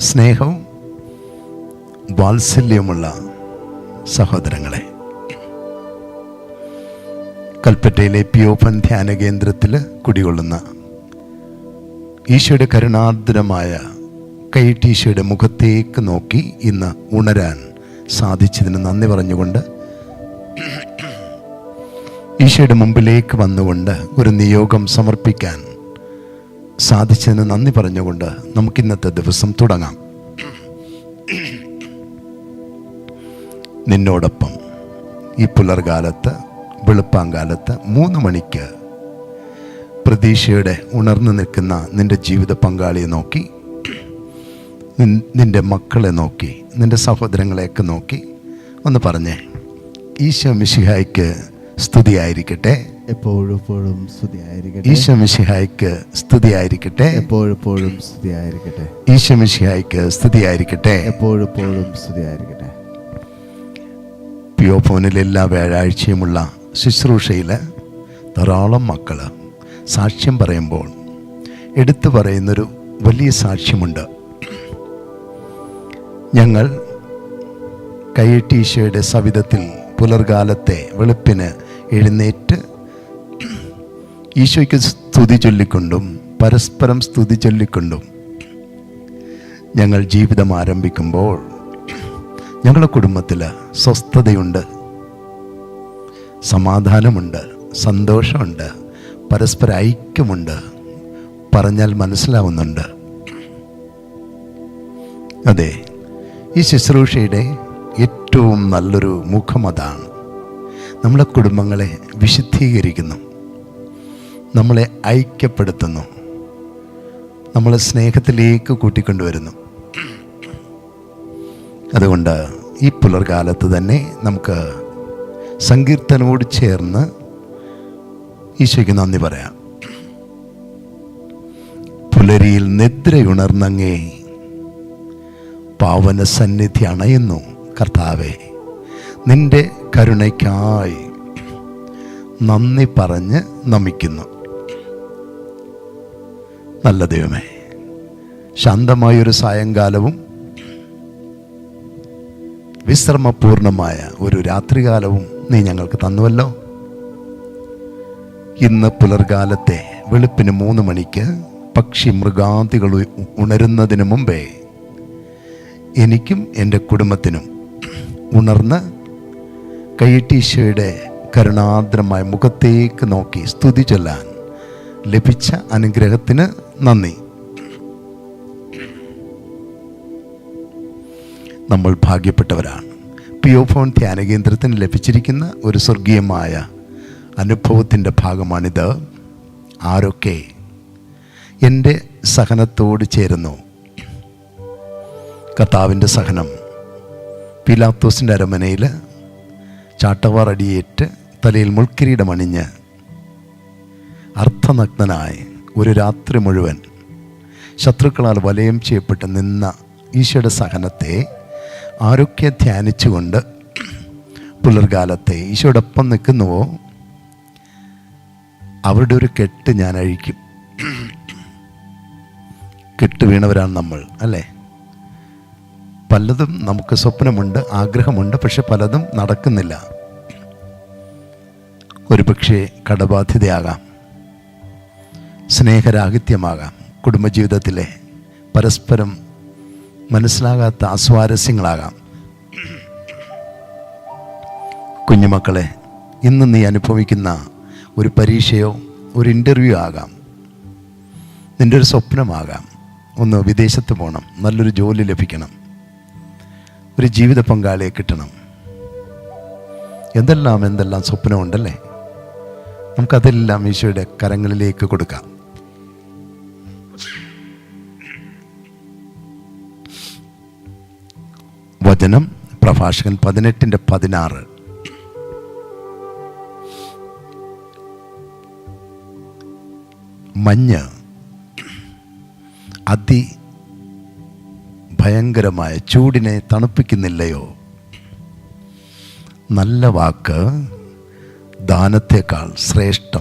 സ്നേഹവും വാത്സല്യവുമുള്ള സഹോദരങ്ങളെ കൽപ്പറ്റയിലെ പിയോഫൻ ധ്യാന കേന്ദ്രത്തിൽ കുടികൊള്ളുന്ന ഈശോയുടെ കരുണാർദ്രമായ കൈട്ടീശോയുടെ മുഖത്തേക്ക് നോക്കി ഇന്ന് ഉണരാൻ സാധിച്ചതിന് നന്ദി പറഞ്ഞുകൊണ്ട് ഈശോയുടെ മുമ്പിലേക്ക് വന്നുകൊണ്ട് ഒരു നിയോഗം സമർപ്പിക്കാൻ സാധിച്ചതിന് നന്ദി പറഞ്ഞുകൊണ്ട് നമുക്ക് ഇന്നത്തെ ദിവസം തുടങ്ങാം. നിന്നോടൊപ്പം ഈ പുലർകാലത്ത് വെളുപ്പാങ്കാലത്ത് മൂന്ന് മണിക്ക് പ്രതീക്ഷയുടെ ഉണർന്നു നിൽക്കുന്ന നിന്റെ ജീവിത പങ്കാളിയെ നോക്കി നിൻ- നിന്റെ മക്കളെ നോക്കി നിന്റെ സഹോദരങ്ങളെയൊക്കെ നോക്കി ഒന്ന് പറഞ്ഞേ. ഈശോ മിശിഹായ്ക്ക് സ്തുതിയായിരിക്കട്ടെ. എപ്പോഴെപ്പോഴും സ്തുതിയായിരിക്കട്ടെ. ഈശോ മിശിഹായ്ക്ക് സ്തുതിയായിരിക്കട്ടെ. എപ്പോഴെപ്പോഴും സ്തുതിയായിരിക്കട്ടെ. ഈശോ മിശിഹായ്ക്ക് സ്തുതിയായിരിക്കട്ടെ. എപ്പോഴെപ്പോഴും സ്തുതിയായിരിക്കട്ടെ. പിയോഫോനിൽ എല്ലാ വ്യാഴാഴ്ചയുമുള്ള ശുശ്രൂഷയിൽ ധാരാളം മക്കൾ സാക്ഷ്യം പറയുമ്പോൾ എടുത്തു പറയുന്നൊരു വലിയ സാക്ഷ്യമുണ്ട്. ഞങ്ങൾ കയ്യട്ടീശയുടെ സവിധത്തിൽ പുലർകാലത്തെ വെളുപ്പിന് എഴുന്നേറ്റ് ഈശോയ്ക്ക് സ്തുതി ചൊല്ലിക്കൊണ്ടും പരസ്പരം സ്തുതി ചൊല്ലിക്കൊണ്ടും ഞങ്ങൾ ജീവിതം ആരംഭിക്കുമ്പോൾ ഞങ്ങളുടെ കുടുംബത്തിൽ സ്വസ്ഥതയുണ്ട് സമാധാനമുണ്ട് സന്തോഷമുണ്ട് പരസ്പര ഐക്യമുണ്ട് പറഞ്ഞാൽ മനസ്സിലാവുന്നുണ്ട്. അതെ ഈ ശുശ്രൂഷയുടെ ഏറ്റവും നല്ലൊരു മുഖം അതാണ് നമ്മളെ കുടുംബങ്ങളെ വിശുദ്ധീകരിക്കുന്നു. നമ്മളെ ഐക്യപ്പെടുത്തുന്നു. നമ്മളെ സ്നേഹത്തിലേക്ക് കൂട്ടിക്കൊണ്ടുവരുന്നു. അതുകൊണ്ട് ഈ പുലർകാലത്ത് തന്നെ നമുക്ക് സങ്കീർത്തനോട് ചേർന്ന് ഈശോയ്ക്ക് നന്ദി പറയാം. പുലരിയിൽ നിദ്രയുണർന്നങ്ങേ പാവന സന്നിധി അണയുന്നു കർത്താവെ. നിന്റെ കരുണയ്ക്കായി നന്ദി പറഞ്ഞ് നമിക്കുന്നു. നല്ല ദൈവമേ ശാന്തമായൊരു സായങ്കാലവും വിശ്രമപൂർണമായ ഒരു രാത്രികാലവും നീ ഞങ്ങൾക്ക് തന്നുവല്ലോ. ഇന്ന് പുലർകാലത്തെ വെളുപ്പിന് മൂന്ന് മണിക്ക് പക്ഷി മൃഗാദികൾ ഉണരുന്നതിന് മുമ്പേ എനിക്കും എന്റെ കുടുംബത്തിനും ഉണർന്ന് കൈട്ടീശോയുടെ കരുണാദ്രമായ മുഖത്തേക്ക് നോക്കി സ്തുതി ചൊല്ലാൻ ലഭിച്ച അനുഗ്രഹത്തിന് നന്ദി. നമ്മൾ ഭാഗ്യപ്പെട്ടവരാണ്. പിയോഫോൺ ധ്യാന കേന്ദ്രത്തിന് ലഭിച്ചിരിക്കുന്ന ഒരു സ്വർഗീയമായ അനുഭവത്തിന്റെ ഭാഗമാണിത്. ആരൊക്കെ? എന്റെ സഹനത്തോട് ചേരുന്നു. കർത്താവിന്റെ സഹനം. പിലാത്തോസിന്റെ അരമനയിൽ ചാട്ടവാർ അടിയേറ്റ് തലയിൽ മുൾക്കിരീടം അണിഞ്ഞ് അർത്ഥനഗ്നനായി ഒരു രാത്രി മുഴുവൻ ശത്രുക്കളാൽ വലയം ചെയ്യപ്പെട്ട് നിന്ന ഈശോയുടെ സഹനത്തെ ആരൊക്കെ ധ്യാനിച്ചുകൊണ്ട് പുലർകാലത്തെ ഈശോടൊപ്പം നിൽക്കുന്നുവോ അവരുടെ ഒരു കെട്ട് ഞാൻ അഴിക്കും. കെട്ട് വീണവരാണ് നമ്മൾ അല്ലേ? പലതും നമുക്ക് സ്വപ്നമുണ്ട് ആഗ്രഹമുണ്ട് പക്ഷെ പലതും നടക്കുന്നില്ല. ഒരു പക്ഷേ കടബാധ്യതയാകാം സ്നേഹരാഹിത്യമാകാം കുടുംബജീവിതത്തിലെ പരസ്പരം മനസ്സിലാകാത്ത അസ്വാരസ്യങ്ങളാകാം. കുഞ്ഞുമക്കളെ ഇന്ന് നീ അനുഭവിക്കുന്ന ഒരു പരീക്ഷയോ ഒരു ഇന്റർവ്യൂ ആകാം. നിന്റെ ഒരു സ്വപ്നമാകാം. ഒന്ന് വിദേശത്ത് പോകണം നല്ലൊരു ജോലി ലഭിക്കണം. ഒരു ജീവിത പങ്കാളിയെ കിട്ടണം. എന്തെല്ലാം എന്തെല്ലാം സ്വപ്നമുണ്ടല്ലേ? നമുക്കതെല്ലാം ഈശോയുടെ കരങ്ങളിലേക്ക് കൊടുക്കാം. വചനം പ്രഭാഷകൻ പതിനെട്ടിന്റെ പതിനാറ്. മഞ്ഞ് അതി ഭയങ്കരമായ ചൂടിനെ തണുപ്പിക്കുന്നില്ലയോ? നല്ല വാക്ക് ദാനത്തേക്കാൾ ശ്രേഷ്ഠം.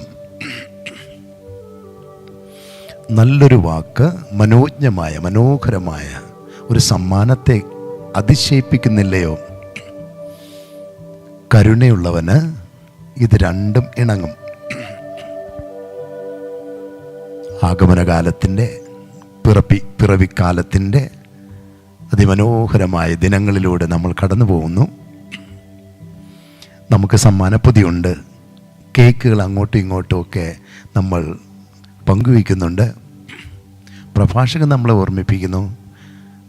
നല്ലൊരു വാക്ക് മനോജ്ഞമായ മനോഹരമായ ഒരു സമ്മാനത്തെ അതിശയിപ്പിക്കുന്നില്ലയോ? കരുണയുള്ളവന് ഇത് രണ്ടും ഇണങ്ങും. ആഗമനകാലത്തിന്റെ പിറപ്പി പിറവിക്കാലത്തിന്റെ അതിമനോഹരമായ ദിനങ്ങളിലൂടെ നമ്മൾ കടന്നു പോകുന്നു നമുക്ക് സമ്മാനപ്പൊതിയുണ്ട്. കേക്കുകൾ അങ്ങോട്ടും ഇങ്ങോട്ടും ഒക്കെ നമ്മൾ പങ്കുവയ്ക്കുന്നുണ്ട്. പ്രഭാഷകൻ നമ്മളെ ഓർമ്മിപ്പിക്കുന്നു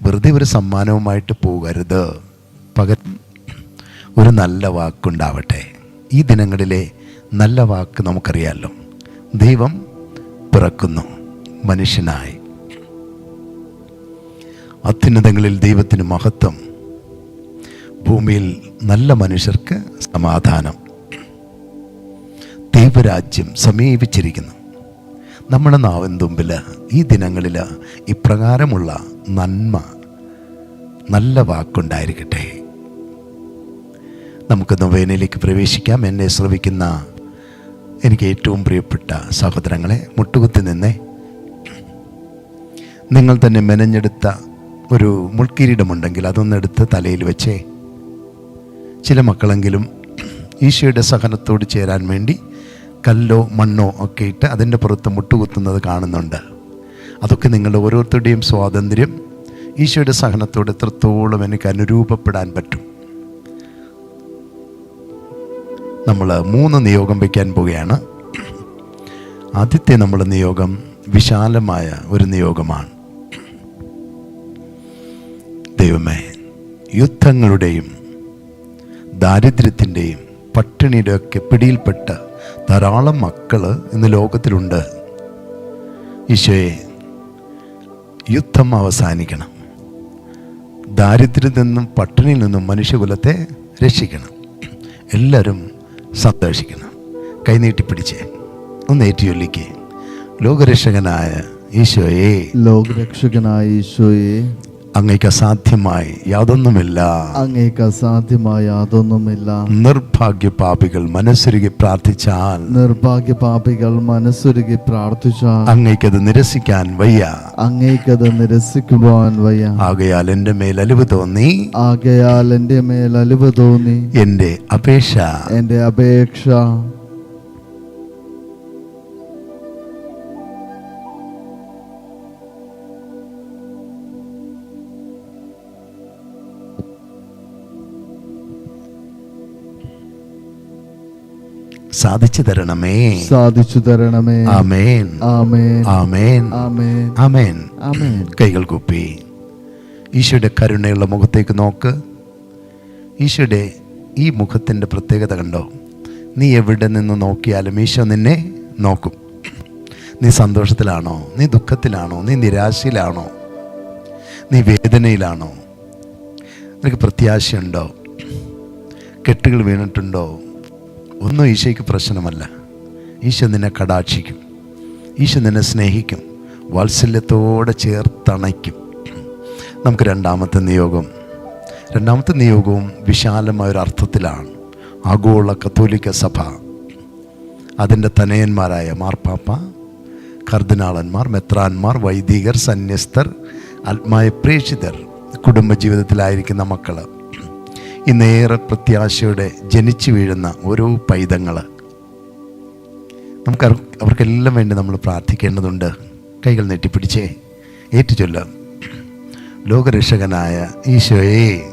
വെറുതെ ഒരു സമ്മാനവുമായിട്ട് പോകരുത്. പക ഒരു നല്ല വാക്കുണ്ടാവട്ടെ. ഈ ദിനങ്ങളിലെ നല്ല വാക്ക് നമുക്കറിയാമല്ലോ ദൈവം പിറക്കുന്നു. മനുഷ്യനായി അത്യുന്നതങ്ങളിൽ ദൈവത്തിന് മഹത്വം. ഭൂമിയിൽ നല്ല മനുഷ്യർക്ക് സമാധാനം. ദൈവരാജ്യം സമീപിച്ചിരിക്കുന്നു. നമ്മുടെ നാവിൻ തുമ്പിൽ ഈ ദിനങ്ങളിൽ ഇപ്രകാരമുള്ള നന്മ നല്ല വാക്കുണ്ടായിരിക്കട്ടെ. നമുക്ക് നൊവേനയിലേക്ക് പ്രവേശിക്കാം. എന്നെ ശ്രവിക്കുന്ന എനിക്ക് ഏറ്റവും പ്രിയപ്പെട്ട സഹോദരങ്ങളെ മുട്ടുകുത്തി നിന്നേ. നിങ്ങൾ തന്നെ മെനഞ്ഞെടുത്ത ഒരു മുൾക്കിരീടമുണ്ടെങ്കിൽ അതൊന്നെടുത്ത് തലയിൽ വെച്ചേ. ചില മക്കളെങ്കിലും ഈശോയുടെ സഹനത്തോട് ചേരാൻ വേണ്ടി കല്ലോ മണ്ണോ ഒക്കെ ഇട്ട് അതിന്റെ പുറത്ത് മുട്ടുകുത്തുന്നത് കാണുന്നുണ്ട്. അതൊക്കെ നിങ്ങളുടെ ഓരോരുത്തരുടെയും സ്വാതന്ത്ര്യം. ഈശോയുടെ സഹനത്തോട് എത്രത്തോളം എനിക്ക് അനുരൂപപ്പെടാൻ പറ്റും. നമ്മൾ മൂന്ന് നിയോഗം വയ്ക്കാൻ പോവുകയാണ്. ആദ്യത്തെ നമ്മുടെ നിയോഗം വിശാലമായ ഒരു നിയോഗമാണ്. ദൈവമേ യുദ്ധങ്ങളുടെയും ദാരിദ്ര്യത്തിന്റെയും പട്ടിണിയുടെ ഒക്കെ പിടിയിൽപ്പെട്ട ധാരാളം മക്കൾ ഇന്ന് ലോകത്തിലുണ്ട്. ഈശോയെ യുദ്ധം അവസാനിക്കണം. ദാരിദ്ര്യത്തിൽ നിന്നും പട്ടിണിയിൽ നിന്നും മനുഷ്യകുലത്തെ രക്ഷിക്കണം. എല്ലാവരും സന്തോഷിക്കണം. കൈനീട്ടി പിടിച്ചേ ഒന്ന് ഏറ്റിയൊല്ലിക്കേ ലോകരക്ഷകനായ ഈശോയെ. ലോകരക്ഷകനായ ഈശോയെ. അങ്ങയ്ക്ക് അസാധ്യമായി യാതൊന്നുമില്ല. അങ്ങേക്ക് സാധ്യമായി യാതൊന്നുമില്ല. നിർഭാഗ്യ പാപികൾ മനസ്സുരുകി പ്രാർത്ഥിച്ചാൽ. നിർഭാഗ്യ പാപികൾ മനസ്സുരുകി പ്രാർത്ഥിച്ചാൽ. അങ്ങേക്കത് നിരസിക്കാൻ വയ്യ. അങ്ങേക്കത് നിരസിക്കുവാൻ വയ്യ. ആകയാൽ എന്റെ മേൽ അലിവ് തോന്നി. ആകയാൽ എന്റെ മേൽ അലിവ് തോന്നി. എന്റെ അപേക്ഷ. എന്റെ അപേക്ഷ. സാധിച്ചു തരണമേ. സാധിച്ചു തരണമേ. ആമേൻ. ആമേൻ. ആമേൻ. ആമേൻ. ആമേൻ. ആമേൻ. കൈകൾ കുപ്പി. ഈശോയുടെ കരുണയുള്ള മുഖത്തേക്ക് നോക്ക്. ഈശോയുടെ ഈ മുഖത്തിന്റെ പ്രത്യേകത കണ്ടോ? നീ എവിടെ നിന്ന് നോക്കിയാലും ഈശോ നിന്നെ നോക്കും. നീ സന്തോഷത്തിലാണോ? നീ ദുഃഖത്തിലാണോ? നീ നിരാശയിലാണോ? നീ വേദനയിലാണോ? നിനക്ക് പ്രത്യാശയുണ്ടോ? കെട്ടുകൾ വീണിട്ടുണ്ടോ? ഒന്നും ഈശോയ്ക്ക് പ്രശ്നമല്ല. ഈശോ നിന്നെ കടാക്ഷിക്കും. ഈശോ നിന്നെ സ്നേഹിക്കും. വാത്സല്യത്തോടെ ചേർത്തണയ്ക്കും. നമുക്ക് രണ്ടാമത്തെ നിയോഗം. രണ്ടാമത്തെ നിയോഗവും വിശാലമായ ഒരു അർത്ഥത്തിലാണ്. ആഗോള കത്തോലിക്ക സഭ. അതിന്റെ തനയന്മാരായ മാർപ്പാപ്പ കർദിനാളന്മാർ മെത്രാന്മാർ വൈദികർ സന്യസ്തർ ആത്മായ പ്രേക്ഷിതർ കുടുംബജീവിതത്തിലായിരിക്കുന്ന മക്കൾ ഇന്നേറെ പ്രത്യാശയുടെ ജനിച്ചു വീഴുന്ന ഓരോ പൈതങ്ങൾ. നമുക്ക് അവർക്കെല്ലാം വേണ്ടി നമ്മൾ പ്രാർത്ഥിക്കേണ്ടതുണ്ട്. കൈകൾ നെട്ടിപ്പിടിച്ചേ ഏറ്റുചൊല്ലാം. ലോകരക്ഷകനായ ഈശോയെ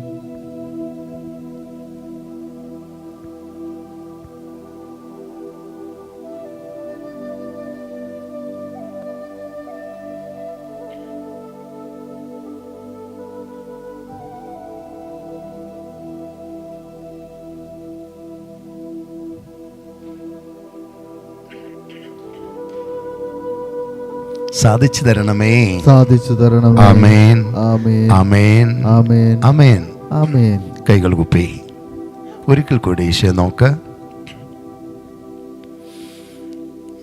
സാധിച്ചു തരണമേ. സാധിച്ചു തരണം ആമേൻ. ആമേൻ. ആമേൻ. ആമേൻ. ആമേൻ. ആമേൻ. കൈകൾ കുപ്പി. ഒരിക്കൽ കൂടി ഈശോ നോക്ക്.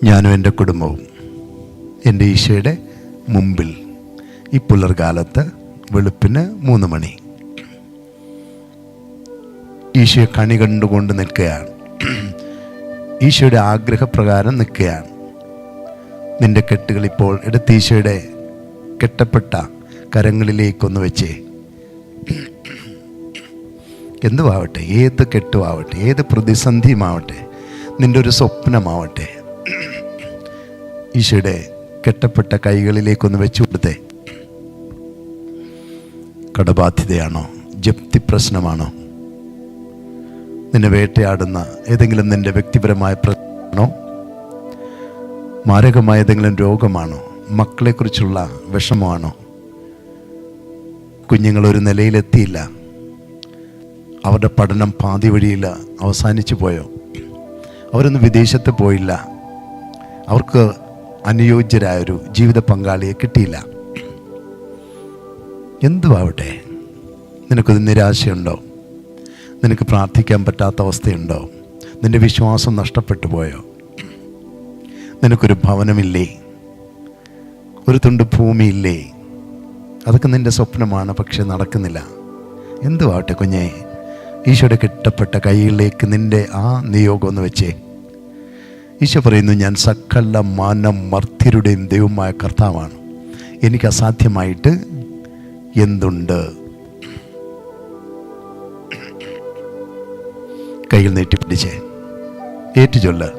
ഞാനും എന്റെ കുടുംബവും എന്റെ ഈശോയുടെ മുമ്പിൽ ഈ പുലർകാലത്ത് വെളുപ്പിന് മൂന്ന് മണി. ഈശോയെ കണി കണ്ടുകൊണ്ട് നിൽക്കുകയാണ്. ഈശോയുടെ ആഗ്രഹപ്രകാരം നിൽക്കുകയാണ്. നിന്റെ കെട്ടുകൾ ഇപ്പോൾ എടുത്ത് ഈശോയുടെ കെട്ടപ്പെട്ട കരങ്ങളിലേക്കൊന്ന് വെച്ചേ. എന്തുമാവട്ടെ ഏത് കെട്ടുമാവട്ടെ ഏത് പ്രതിസന്ധിയുമാവട്ടെ? നിന്റെ ഒരു സ്വപ്നമാവട്ടെ. ഈശോയുടെ കെട്ടപ്പെട്ട കൈകളിലേക്കൊന്ന് വെച്ചു കൊടുത്തേ. കടബാധ്യതയാണോ? ജപ്തി പ്രശ്നമാണോ നിന്നെ വേട്ടയാടുന്ന ഏതെങ്കിലും നിന്റെ വ്യക്തിപരമായ പ്രശ്നമാണോ? മാരകമായ ഏതെങ്കിലും രോഗമാണോ? മക്കളെക്കുറിച്ചുള്ള വിഷമമാണോ? കുഞ്ഞുങ്ങളൊരു നിലയിലെത്തിയില്ല. അവരുടെ പഠനം പാതി വഴിയിൽ അവസാനിച്ചു പോയോ? അവരൊന്നും വിദേശത്ത് പോയില്ല. അവർക്ക് അനുയോജ്യരായൊരു ജീവിത പങ്കാളിയെ കിട്ടിയില്ല. എന്തുവാവട്ടെ? നിനക്കൊരു നിരാശയുണ്ടോ? നിനക്ക് പ്രാർത്ഥിക്കാൻ പറ്റാത്ത അവസ്ഥയുണ്ടോ? നിന്റെ വിശ്വാസം നഷ്ടപ്പെട്ടു പോയോ? നിനക്കൊരു ഭവനമില്ലേ? ഒരു തുണ്ട് ഭൂമിയില്ലേ? അതൊക്കെ നിന്റെ സ്വപ്നമാണ് പക്ഷെ നടക്കുന്നില്ല. എന്തുവാട്ടെ കുഞ്ഞെ ഈശോയുടെ കിട്ടപ്പെട്ട കൈകളിലേക്ക് നിന്റെ ആ നിയോഗം ഒന്ന് വെച്ചേ. ഈശോ പറയുന്നു ഞാൻ സകല മാനം മർത്യരുടെയും ദൈവമായ കർത്താവാണ്. എനിക്ക് അസാധ്യമായിട്ട് എന്തുണ്ട്? കയ്യിൽ നീട്ടിപ്പിടിച്ചേ ഏറ്റുചൊല്ല്.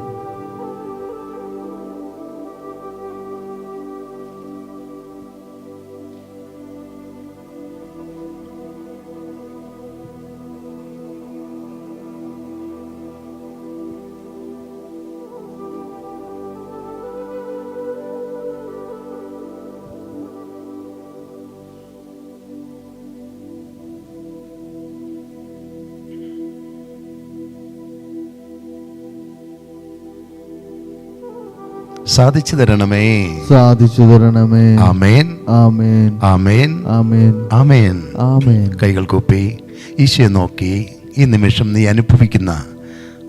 സാധിച്ചു തരണമേ. സാധിച്ചു തരണമേ. ആമേൻ. ആമേൻ. ആമേൻ. ആമേൻ. ആമേൻ. ആമേൻ. കൈകൾ കൂപ്പി. ഈശോയെ നോക്കി ഈ നിമിഷം നീ അനുഭവിക്കുന്ന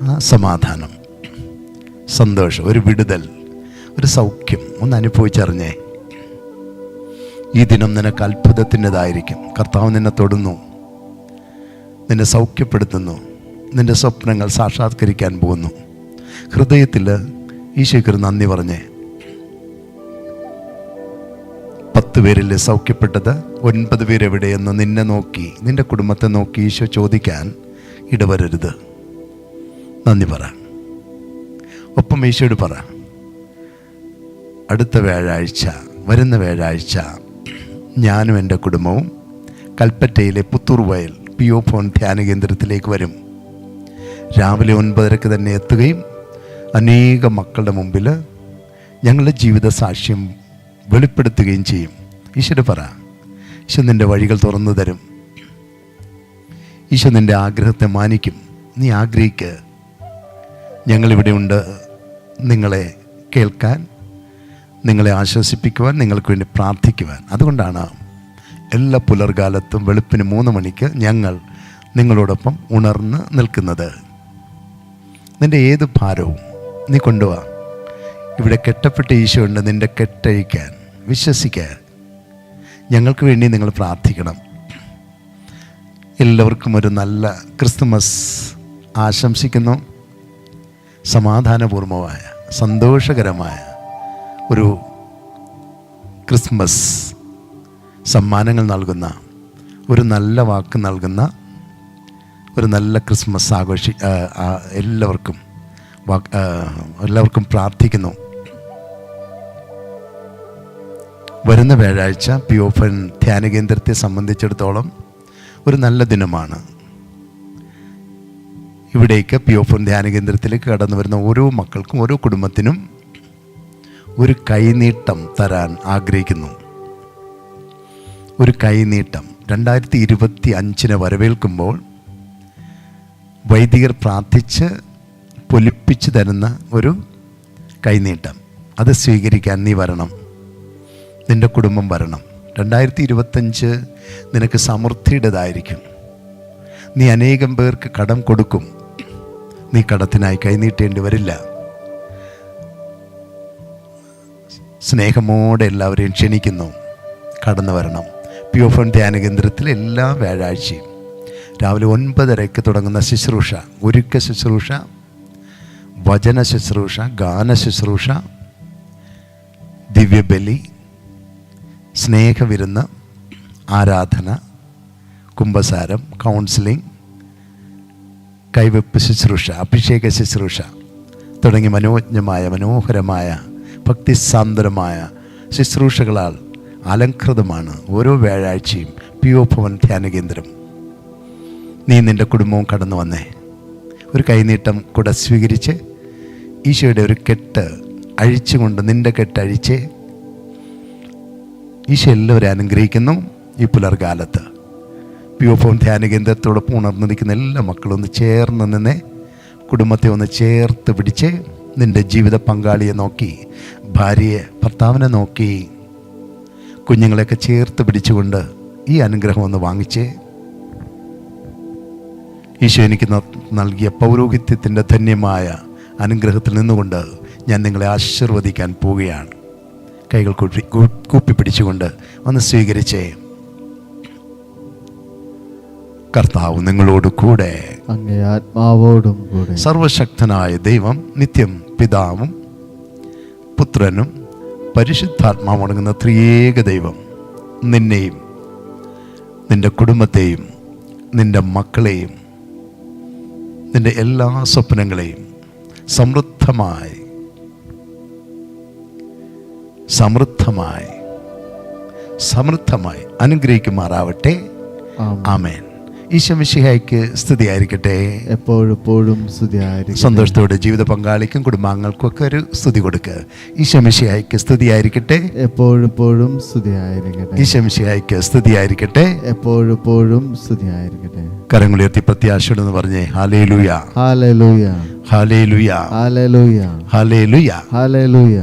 ആ സമാധാനം സന്തോഷം ഒരു വിടുതൽ ഒരു സൗഖ്യം ഒന്ന് അനുഭവിച്ചറിഞ്ഞേ. ഈ ദിനം നിനക്ക് അത്ഭുതത്തിന്റെതായിരിക്കും. കർത്താവ് നിന്നെ തൊടുന്നു നിന്നെ സൗഖ്യപ്പെടുത്തുന്നു നിന്റെ സ്വപ്നങ്ങൾ സാക്ഷാത്കരിക്കാൻ പോകുന്നു. ഹൃദയത്തിൽ ഈശോയ്ക്കൊരു നന്ദി പറഞ്ഞേ പത്ത് പേരിൽ സൗഖ്യപ്പെട്ടത് ഒൻപത് പേരെവിടെയെന്ന് നിന്നെ നോക്കി നിന്റെ കുടുംബത്തെ നോക്കി ഈശോ ചോദിക്കാൻ ഇടവരരുത്. നന്ദി പറ. ഒപ്പം ഈശോയോട് പറ. അടുത്ത വ്യാഴാഴ്ച വരുന്ന വ്യാഴാഴ്ച ഞാനും എന്റെ കുടുംബവും കൽപ്പറ്റയിലെ പുത്തൂർ വയൽ പി ഒ ഫോൺ ധ്യാന കേന്ദ്രത്തിലേക്ക് വരും. രാവിലെ ഒൻപതരക്ക് തന്നെ എത്തുകയും അനേക മക്കളുടെ മുമ്പിൽ ഞങ്ങളുടെ ജീവിത സാക്ഷ്യം വെളിപ്പെടുത്തുകയും ചെയ്യും. ഈശ്വര പറ ഈശോ നിന്റെ വഴികൾ തുറന്നു തരും. ഈശോ നിന്റെ ആഗ്രഹത്തെ മാനിക്കും. നീ ആഗ്രഹിക്ക്. ഞങ്ങളിവിടെ ഉണ്ട്. നിങ്ങളെ കേൾക്കാൻ നിങ്ങളെ ആശ്വസിപ്പിക്കുവാൻ നിങ്ങൾക്ക് വേണ്ടി പ്രാർത്ഥിക്കുവാൻ. അതുകൊണ്ടാണ് എല്ലാ പുലർകാലത്തും വെളുപ്പിന് മൂന്ന് മണിക്ക് ഞങ്ങൾ നിങ്ങളോടൊപ്പം ഉണർന്ന് നിൽക്കുന്നത്. നിന്റെ ഏത് ഭാരവും നീ കൊണ്ടുപോവാ ഇവിടെ കെട്ടപ്പെട്ട ഈശോ ഉണ്ട് നിന്റെ കെട്ടഴിക്കാൻ വിശ്വസിക്കാൻ. ഞങ്ങൾക്ക് വേണ്ടി നിങ്ങൾ പ്രാർത്ഥിക്കണം. എല്ലാവർക്കും ഒരു നല്ല ക്രിസ്തുമസ് ആശംസിക്കുന്നു. സമാധാനപൂർവമായ സന്തോഷകരമായ ഒരു ക്രിസ്മസ് സമ്മാനങ്ങൾ നൽകുന്ന ഒരു നല്ല വാക്ക് നൽകുന്ന ഒരു നല്ല ക്രിസ്മസ് ആഘോഷി എല്ലാവർക്കും എല്ലാവർക്കും പ്രാർത്ഥിക്കുന്നു. വരുന്ന വ്യാഴാഴ്ച പി ഓഫൻ ധ്യാന കേന്ദ്രത്തെ സംബന്ധിച്ചിടത്തോളം ഒരു നല്ല ദിനമാണ്. ഇവിടേക്ക് പി ഓഫൻ ധ്യാന കേന്ദ്രത്തിലേക്ക് കടന്നു വരുന്ന ഓരോ മക്കൾക്കും ഓരോ കുടുംബത്തിനും ഒരു കൈനീട്ടം തരാൻ ആഗ്രഹിക്കുന്നു. ഒരു കൈനീട്ടം. രണ്ടായിരത്തി ഇരുപത്തി അഞ്ചിനെ വരവേൽക്കുമ്പോൾ വൈദികർ പ്രാർത്ഥിച്ച് പൊലിപ്പിച്ച് തരുന്ന ഒരു കൈനീട്ടം. അത് സ്വീകരിക്കാൻ നീ വരണം. നിന്റെ കുടുംബം വരണം. രണ്ടായിരത്തി ഇരുപത്തഞ്ച് നിനക്ക് സമൃദ്ധിയുടേതായിരിക്കും. നീ അനേകം പേർക്ക് കടം കൊടുക്കും. നീ കടത്തിനായി കൈനീട്ടേണ്ടി വരില്ല. സ്നേഹമോടെ എല്ലാവരെയും ക്ഷണിക്കുന്നു. കടന്നു വരണം. പ്യൂഫൺ ധ്യാന കേന്ദ്രത്തിൽ എല്ലാ വ്യാഴാഴ്ചയും. രാവിലെ ഒൻപതരയ്ക്ക് തുടങ്ങുന്ന ശുശ്രൂഷ ഒരുക്ക ശുശ്രൂഷ വചന ശുശ്രൂഷ ഗാന ശുശ്രൂഷ ദിവ്യബലി സ്നേഹവിരുന്ന് ആരാധന കുംഭസാരം കൗൺസിലിംഗ് കൈവെപ്പ് ശുശ്രൂഷ അഭിഷേക ശുശ്രൂഷ തുടങ്ങി മനോജ്ഞമായ മനോഹരമായ ഭക്തിസാന്ദ്രമായ ശുശ്രൂഷകളാൽ അലങ്കൃതമാണ് ഓരോ വ്യാഴാഴ്ചയും പി ഒ ഭവൻ ധ്യാന കേന്ദ്രം. നീ നിന്റെ കുടുംബവും കടന്നു വന്നേ. ഒരു കൈനീട്ടം കൂടെ സ്വീകരിച്ച് ഈശോയുടെ ഒരു കെട്ട് അഴിച്ചുകൊണ്ട് നിന്റെ കെട്ട് അഴിച്ച് ഈശോ എല്ലാവരും അനുഗ്രഹിക്കുന്നു ഈ പുലർകാലത്ത്. പ്യൂഫോം ധ്യാന കേന്ദ്രത്തോടൊപ്പം ഉണർന്നിരിക്കുന്ന എല്ലാ മക്കളും ഒന്ന് ചേർന്ന് നിന്നെ കുടുംബത്തെ ഒന്ന് ചേർത്ത് പിടിച്ച് നിന്റെ ജീവിത പങ്കാളിയെ നോക്കി ഭാര്യയെ ഭർത്താവിനെ നോക്കി കുഞ്ഞുങ്ങളെയൊക്കെ ചേർത്ത് പിടിച്ചുകൊണ്ട് ഈ അനുഗ്രഹം ഒന്ന് വാങ്ങിച്ചേ ഈശോ എനിക്ക് നൽകിയ പൗരോഹിത്യത്തിന്റെ ധന്യമായ അനുഗ്രഹത്തിൽ നിന്നുകൊണ്ട് ഞാൻ നിങ്ങളെ ആശീർവദിക്കാൻ പോവുകയാണ്. കൈകൾ കൂപ്പി കൂ- കൂപ്പി പിടിച്ചുകൊണ്ട് ഒന്ന് സ്വീകരിച്ചേ. കർത്താവ് നിങ്ങളോട് കൂടെ. ആത്മാവോടും കൂടെ. സർവശക്തനായ ദൈവം നിത്യം പിതാവും പുത്രനും പരിശുദ്ധാത്മാവടങ്ങുന്ന ത്രിയേക ദൈവം. നിന്നെയും നിന്റെ കുടുംബത്തെയും നിന്റെ മക്കളെയും നിന്റെ എല്ലാ സ്വപ്നങ്ങളെയും സമൃദ്ധമായി. സമൃദ്ധമായി. സമൃദ്ധമായി. അനുഗ്രഹിക്കുമാറാവട്ടെ. ആമേൻ. ഈശമിഷിഹായ്ക്ക് സ്തുതിയായിരിക്കട്ടെ. എപ്പോഴെപ്പോഴും സന്തോഷത്തോടെ ജീവിത പങ്കാളിക്കും കുടുംബാംഗങ്ങൾക്കും ഒക്കെ ഒരു സ്തുതി കൊടുക്കുക ഈശമിഷിഹായ്ക്ക് സ്തുതിയായിരിക്കട്ടെ. എപ്പോഴെപ്പോഴും സ്തുതിയായിരിക്കട്ടെ. ഈശമിഷിഹായ്ക്ക് സ്തുതിയായിരിക്കട്ടെ. എപ്പോഴെപ്പോഴും സ്തുതിയായിരിക്കട്ടെ. കരങ്ങളുയർത്തി പ്രത്യാശയുടെ പറഞ്ഞേ ഹാലേലുയ ഹാലലൂയ ഹാലേലുയ ഹാലലൂയ ഹാലേലുയ ഹാലലൂയ